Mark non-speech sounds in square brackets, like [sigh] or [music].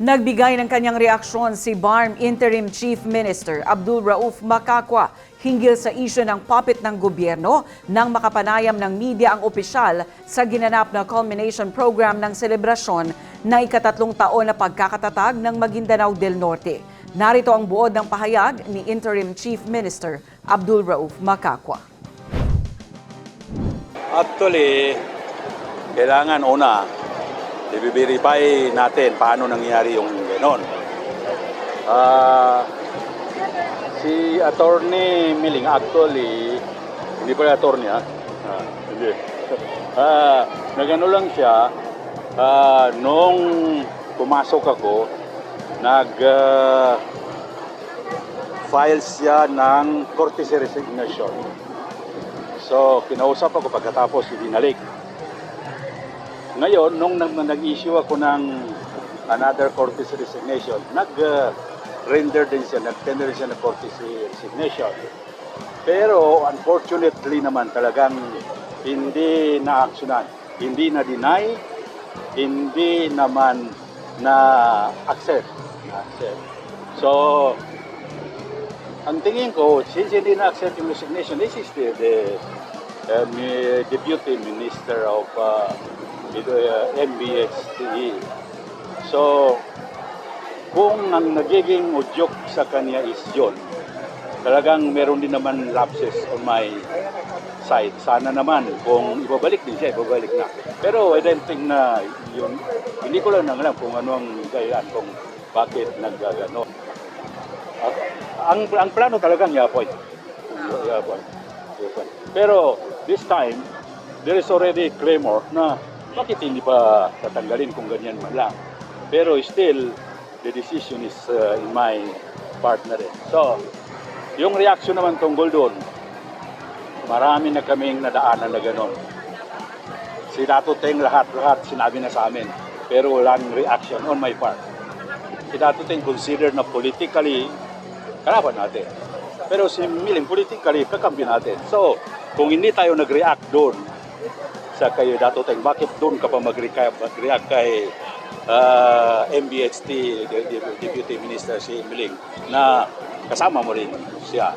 Nagbigay ng kanyang reaksyon si BARM Interim Chief Minister Abdul Rauf Makakwa hinggil sa isyu ng puppet ng gobyerno nang makapanayam ng media ang opisyal sa ginanap na culmination program ng selebrasyon na ikatatlong taon na pagkakatatag ng Maguindanao del Norte. Narito ang buod ng pahayag ni Interim Chief Minister Abdul Rauf Makakwa. Actually, kailangan una, i-verify natin paano nangyari yung ganon. Ah, si Attorney Miling, actually, hindi pala attorney ha? Ah, hindi. [laughs] Ah, nagano lang siya, ah, nung pumasok ako, nag ah, file siya ng courtesy resignation. So, kinausap ako pagkatapos ibinalik. Ngayon, nung nag- nag-issue ako ng another courtesy resignation, nag-render din siya, nag-tender siya ng courtesy resignation. Pero unfortunately naman talagang hindi na-actionan, hindi na-deny, hindi naman na-accept. Na-accept. So, ang tingin ko, since hindi na-accept yung resignation, this is the, the uh, Deputy Minister of uh, ito, uh, MBSTE. So, kung ang nagiging udyok sa kanya is yun, talagang meron din naman lapses on my side. Sana naman, kung ibabalik din siya, ibabalik na. Pero I don't think na yun, hindi ko lang alam kung ano ang dahilan, kung bakit naggagano. At ang ang plano talagang yapoy. Yapoy. Yapoy. Pero this time, there is already clamor na bakit hindi pa tatanggalin kung ganyan man lang. Pero still, the decision is uh, in my partner. eh. So, yung reaction naman tungkol doon, marami na kaming nadaanan na gano'n. Si Dato Teng lahat-lahat sinabi na sa amin, pero walang reaction on my part. Si Dato Teng considered na politically kalaban natin. Pero si Miling, politically, kakampi natin. So, kung hindi tayo nag-react doon sa kay Dato Teng, bakit doon ka pa mag-react, kay ah, MBHT, Deputy Minister si Miling, na kasama mo rin siya.